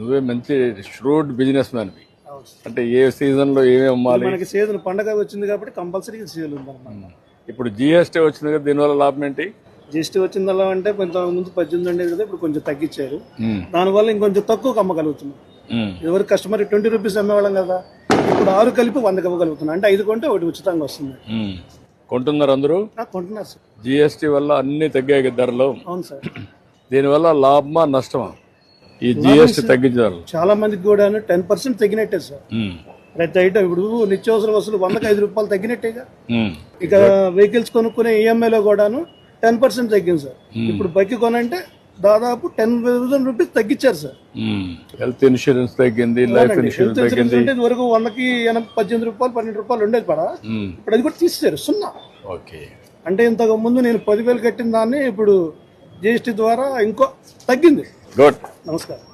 నువ్వే మంచి shrewd business మ్యాన్వి. అంటే ఏ సీజన్లో ఏమేమి అమ్మాలి? మనకి సీజన్ పండగ వచ్చింది కాబట్టి కంపల్సరీ సీజన్ ఉందన్నమాట. ఇప్పుడు జిఎస్టీ వచ్చింది కదా దీనివల్ల లాభం ఏంటి? జిఎస్టీ వచ్చిందల్లా అంటే కొంత ముందు పద్దెనిమిది ఉండేది కదా ఇప్పుడు కొంచెం తగ్గించారు. దానివల్ల ఇంకొంచెం తక్కువ అమ్మగలుగుతున్నాం ఎవరు కస్టమర్ ట్వంటీ రూపీస్ అమ్మేవాళ్ళం కదా ఇప్పుడు ఆరు కలిపి వందకి ఇవ్వగలుగుతున్నాం అంటే ఐదు కొంటే ఒకటి ఉచితంగా వస్తుంది. కొంటున్నారు అందరూ? కొంటున్నారు సార్. జిఎస్టీ వల్ల అన్ని తగ్గాయి ధరలు. అవును సార్. దీనివల్ల లాభమా నష్టమా? ఈ జిఎస్టీ తగ్గించారు చాలా మందికి కూడా టెన్ పర్సెంట్ తగ్గినట్టే సార్. ప్రతి ఐటమ్ ఇప్పుడు నిత్యావసర వసూలు వందకి ఐదు రూపాయలు తగ్గినట్టేగా. ఇక వెహికల్స్ కొనుక్కునే E ఈఎంఐలో కూడాను టెన్ పర్సెంట్ తగ్గింది సార్. ఇప్పుడు బైక్ కొనంటే దాదాపు టెన్ థౌసండ్ రూపీస్ తగ్గించారు సార్. హెల్త్ ఇన్సూరెన్స్ తగ్గింది లైఫ్ ఇన్సూరెన్స్ తగ్గింది. వరకు వందకి ఎనభై పద్దెనిమిది రూపాయలు పన్నెండు రూపాయలు ఉండేది పడా ఇప్పుడు అది కూడా తీసేశారు సున్నా. ఓకే. అంటే ఇంతకు ముందు నేను పదివేలు కట్టిన దాన్ని ఇప్పుడు జిఎస్టీ ద్వారా ఇంకో తగ్గింది. గుడ్ నమస్కారం